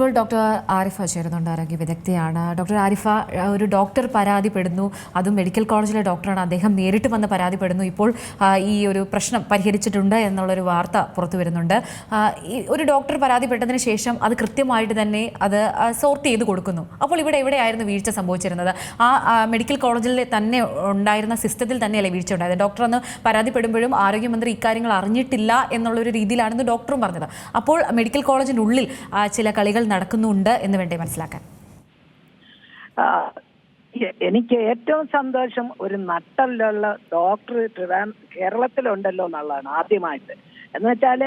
ഇപ്പോൾ ഡോക്ടർ ആരിഫ ചേരുന്നുണ്ട് ആരോഗ്യ വിദഗ്ധയാണ്. ഡോക്ടർ ആരിഫ ഒരു ഡോക്ടർ പരാതിപ്പെടുന്നു. അതും മെഡിക്കൽ കോളേജിലെ ഡോക്ടറാണ്. അദ്ദേഹം നേരിട്ട് വന്ന് പരാതിപ്പെടുന്നു. ഇപ്പോൾ ഈ ഒരു പ്രശ്നം പരിഹരിച്ചിട്ടുണ്ട് എന്നുള്ളൊരു വാർത്ത പുറത്തു വരുന്നുണ്ട്. ഒരു ഡോക്ടർ പരാതിപ്പെട്ടതിന് ശേഷം അത് കൃത്യമായിട്ട് തന്നെ അത് സോർട്ട് ചെയ്ത് കൊടുക്കുന്നു. അപ്പോൾ ഇവിടെ എവിടെയായിരുന്നു വീഴ്ച സംഭവിച്ചിരുന്നത്? ആ, മെഡിക്കൽ കോളേജിൽ തന്നെ ഉണ്ടായിരുന്ന സിസ്റ്റത്തിൽ തന്നെയല്ലേ വീഴ്ച ഉണ്ടായത്? ഡോക്ടർ അന്ന് പരാതിപ്പെടുമ്പോഴും ആരോഗ്യമന്ത്രി ഇക്കാര്യങ്ങൾ അറിഞ്ഞിട്ടില്ല എന്നുള്ളൊരു രീതിയിലാണെന്ന് ഡോക്ടറും പറഞ്ഞത്. അപ്പോൾ മെഡിക്കൽ കോളേജിനുള്ളിൽ ചില കളികൾ നടക്കുന്നുണ്ട് എന്ന് വേണ്ടേ മനസ്സിലാക്കാൻ? എനിക്ക് ഏറ്റവും സന്തോഷം ഒരു നട്ടല്ലുള്ള ഡോക്ടർ ട്രിവാൻ കേരളത്തിലുണ്ടല്ലോ എന്നുള്ളതാണ് ആദ്യമായിട്ട്. എന്ന് വെച്ചാൽ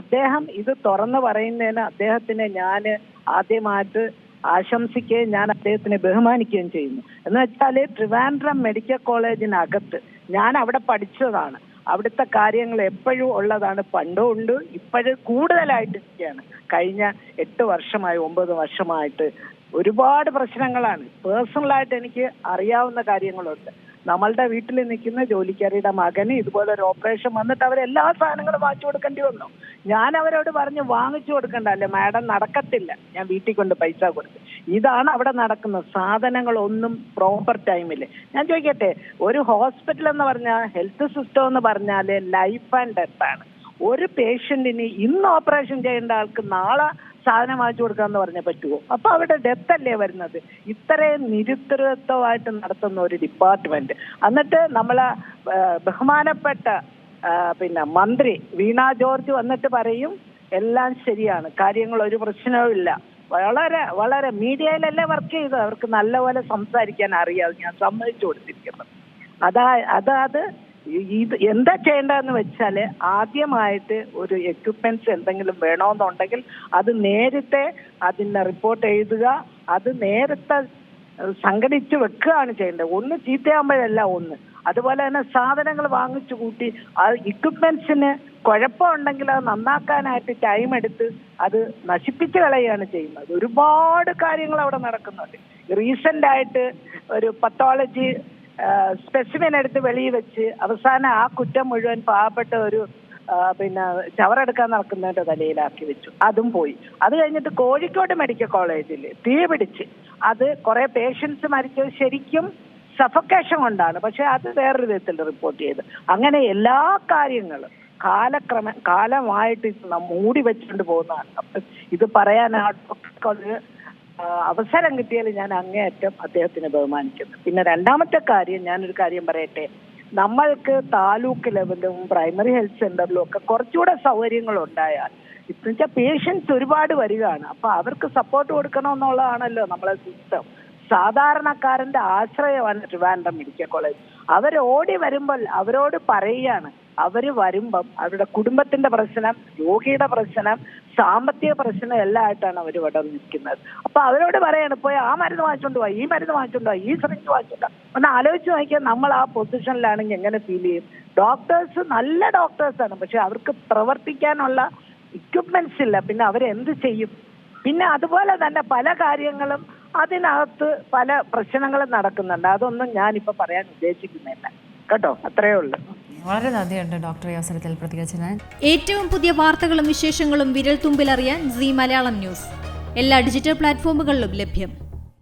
അദ്ദേഹം ഇത് തുറന്നു പറയുന്നതിന് അദ്ദേഹത്തിന് ഞാൻ ആദ്യമായിട്ട് ആശംസിക്കുകയും ഞാൻ അദ്ദേഹത്തിനെ ബഹുമാനിക്കുകയും ചെയ്യുന്നു. എന്ന് വെച്ചാൽ ട്രിവാൻഡ്രം മെഡിക്കൽ കോളേജിനകത്ത് ഞാൻ അവിടെ പഠിച്ചതാണ്. അവിടുത്തെ കാര്യങ്ങൾ എപ്പോഴും ഉള്ളതാണ്. പണ്ടും ഉണ്ട് ഇപ്പോഴും കൂടുതലായിട്ട് ഇരിക്കുകയാണ് കഴിഞ്ഞ എട്ട് വർഷമായി ഒമ്പത് വർഷമായിട്ട് ഒരുപാട് പ്രശ്നങ്ങളാണ്. പേഴ്സണലായിട്ട് എനിക്ക് അറിയാവുന്ന കാര്യങ്ങളുണ്ട്. നമ്മളുടെ വീട്ടിൽ നിൽക്കുന്ന ജോലിക്കാരിയുടെ മകന് ഇതുപോലെ ഒരു ഓപ്പറേഷൻ വന്നിട്ട് അവർ എല്ലാ സാധനങ്ങളും വാങ്ങിച്ചു കൊടുക്കേണ്ടി വന്നു. ഞാൻ അവരോട് പറഞ്ഞ് വാങ്ങിച്ചു കൊടുക്കണ്ട അല്ലേ മാഡം നടക്കത്തില്ല. ഞാൻ വീട്ടിൽ കൊണ്ട് പൈസ കൊടുത്തു. ഇതാണ് അവിടെ നടക്കുന്നത്. സാധനങ്ങളൊന്നും പ്രോപ്പർ ടൈമിൽ ഞാൻ ചോദിക്കട്ടെ ഒരു ഹോസ്പിറ്റൽ എന്ന് പറഞ്ഞാൽ ഹെൽത്ത് സിസ്റ്റം എന്ന് പറഞ്ഞാൽ ലൈഫ് ആൻഡ് ഡെത്ത് ആണ്. ഒരു പേഷ്യന്റിന് ഇന്ന് ഓപ്പറേഷൻ ചെയ്യേണ്ട ആൾക്ക് നാളെ സാധനം വാങ്ങിച്ചു കൊടുക്കാന്ന് പറഞ്ഞേ പറ്റുമോ അപ്പൊ അവിടെ ഡെത്ത് അല്ലേ വരുന്നത്. ഇത്രയും നിരുത്തരത്വമായിട്ട് നടത്തുന്ന ഒരു ഡിപ്പാർട്ട്മെന്റ് എന്നിട്ട് നമ്മളെ ബഹുമാനപ്പെട്ട പിന്നെ മന്ത്രി വീണ ജോർജ് വന്നിട്ട് പറയും എല്ലാം ശരിയാണ്. കാര്യങ്ങൾ ഒരു പ്രശ്നവും ഇല്ല. വളരെ വളരെ മീഡിയയിലല്ലേ വർക്ക് ചെയ്തത്. അവർക്ക് നല്ലപോലെ സംസാരിക്കാൻ അറിയാതെ ഞാൻ സമ്മതിച്ചു കൊടുത്തിരിക്കുന്നത്. അതാ അതാത് ഇത് എന്താ ചെയ്യേണ്ടതെന്ന് വെച്ചാൽ ആദ്യമായിട്ട് ഒരു എക്യുപ്മെന്റ്സ് എന്തെങ്കിലും വേണമെന്നുണ്ടെങ്കിൽ അത് നേരത്തെ അതിന് റിപ്പോർട്ട് എഴുതുക അത് നേരത്തെ സംഘടിച്ച് വെക്കുകയാണ് ചെയ്യേണ്ടത്. ഒന്ന് ചീത്തയാകുമ്പോഴല്ല ഒന്ന്. അതുപോലെ തന്നെ സാധനങ്ങൾ വാങ്ങിച്ചു കൂട്ടി ആ ഇക്വിപ്മെന്റ്സിന് കുഴപ്പമുണ്ടെങ്കിൽ അത് നന്നാക്കാനായിട്ട് ടൈം എടുത്ത് അത് നശിപ്പിച്ച് കളയുകയാണ് ചെയ്യുന്നത്. ഒരുപാട് കാര്യങ്ങൾ അവിടെ നടക്കുന്നുണ്ട്. റീസെന്റ് ആയിട്ട് ഒരു പത്തോളജി സ്പെസിമെൻ എടുത്ത് വെളിയിൽ വെച്ച് അവസാനം ആ കുറ്റം മുഴുവൻ പാവപ്പെട്ട ഒരു പിന്നെ ചവറെടുക്കാൻ നടക്കുന്നതിന്റെ തലയിലാക്കി വെച്ചു. അതും പോയി. അത് കഴിഞ്ഞിട്ട് കോഴിക്കോട് മെഡിക്കൽ കോളേജിൽ തീ പിടിച്ച് അത് കുറെ പേഷ്യൻസ് മരിച്ചത് ശരിക്കും സഫക്കേഷൻ കൊണ്ടാണ്. പക്ഷെ അത് വേറൊരു വിധത്തിൽ റിപ്പോർട്ട് ചെയ്ത്. അങ്ങനെ എല്ലാ കാര്യങ്ങളും കാലക്രമ കാലമായിട്ട് മൂടി വെച്ചുകൊണ്ട് പോകുന്നതാണ്. ഇത് പറയാൻ അവസരം കിട്ടിയാൽ ഞാൻ അങ്ങേയറ്റം അദ്ദേഹത്തിനെ ബഹുമാനിക്കുന്നു. പിന്നെ രണ്ടാമത്തെ കാര്യം ഞാനൊരു കാര്യം പറയട്ടെ. നമ്മൾക്ക് താലൂക്ക് ലെവലിലും പ്രൈമറി ഹെൽത്ത് സെന്ററിലും ഒക്കെ കുറച്ചുകൂടെ സൗകര്യങ്ങൾ ഉണ്ടായാൽ ഇപ്പം വെച്ചാൽ പേഷ്യൻസ് ഒരുപാട് വരികയാണ്. അപ്പൊ അവർക്ക് സപ്പോർട്ട് കൊടുക്കണമെന്നുള്ളതാണല്ലോ നമ്മളെ സിസ്റ്റം സാധാരണക്കാരന്റെ ആശ്രയമാണ് ട്രിവാൻഡ്രം മെഡിക്കൽ കോളേജ്. അവർ ഓടി വരുമ്പോൾ അവരോട് പറയുകയാണ് അവർ വരുമ്പം അവരുടെ കുടുംബത്തിന്റെ പ്രശ്നം രോഗിയുടെ പ്രശ്നം സാമ്പത്തിക പ്രശ്നം എല്ലാം ആയിട്ടാണ് അവർ ഇവിടെ നിൽക്കുന്നത്. അപ്പൊ അവരോട് പറയാണ് പോയി ആ മരുന്ന് വാങ്ങിച്ചോണ്ട് പോവാ ഈ മരുന്ന് വാങ്ങിച്ചോണ്ട് പോവാ ഈ സിറിഞ്ച് വാങ്ങിച്ചോണ്ട്. ഒന്ന് ആലോചിച്ച് നോക്കിയാൽ നമ്മൾ ആ പൊസിഷനിലാണെങ്കിൽ എങ്ങനെ ഫീൽ ചെയ്യും? ഡോക്ടേഴ്സ് നല്ല ഡോക്ടേഴ്സാണ് പക്ഷെ അവർക്ക് പ്രവർത്തിക്കാനുള്ള ഇക്വിപ്മെന്റ്സ് ഇല്ല. പിന്നെ അവരെന്ത് ചെയ്യും? പിന്നെ അതുപോലെ തന്നെ പല കാര്യങ്ങളും അതിനകത്ത് പല പ്രശ്നങ്ങളും നടക്കുന്നുണ്ട്. അതൊന്നും ഞാനിപ്പോ പറയാൻ ഉദ്ദേശിക്കുന്നില്ല. കേട്ടോ? അത്രേ ഉള്ളൂ. വളരെ നന്ദിയുണ്ട് ഡോക്ടർ ഈ അവസരത്തിൽ പ്രതികരിച്ചതിന് ഏറ്റവും പുതിയ വാർത്തകളും വിശേഷങ്ങളും വിരൽ തുമ്പിലറിയാൻ സി മലയാളം ന്യൂസ്. എല്ലാ ഡിജിറ്റൽ പ്ലാറ്റ്ഫോമുകളിലും ലഭ്യം.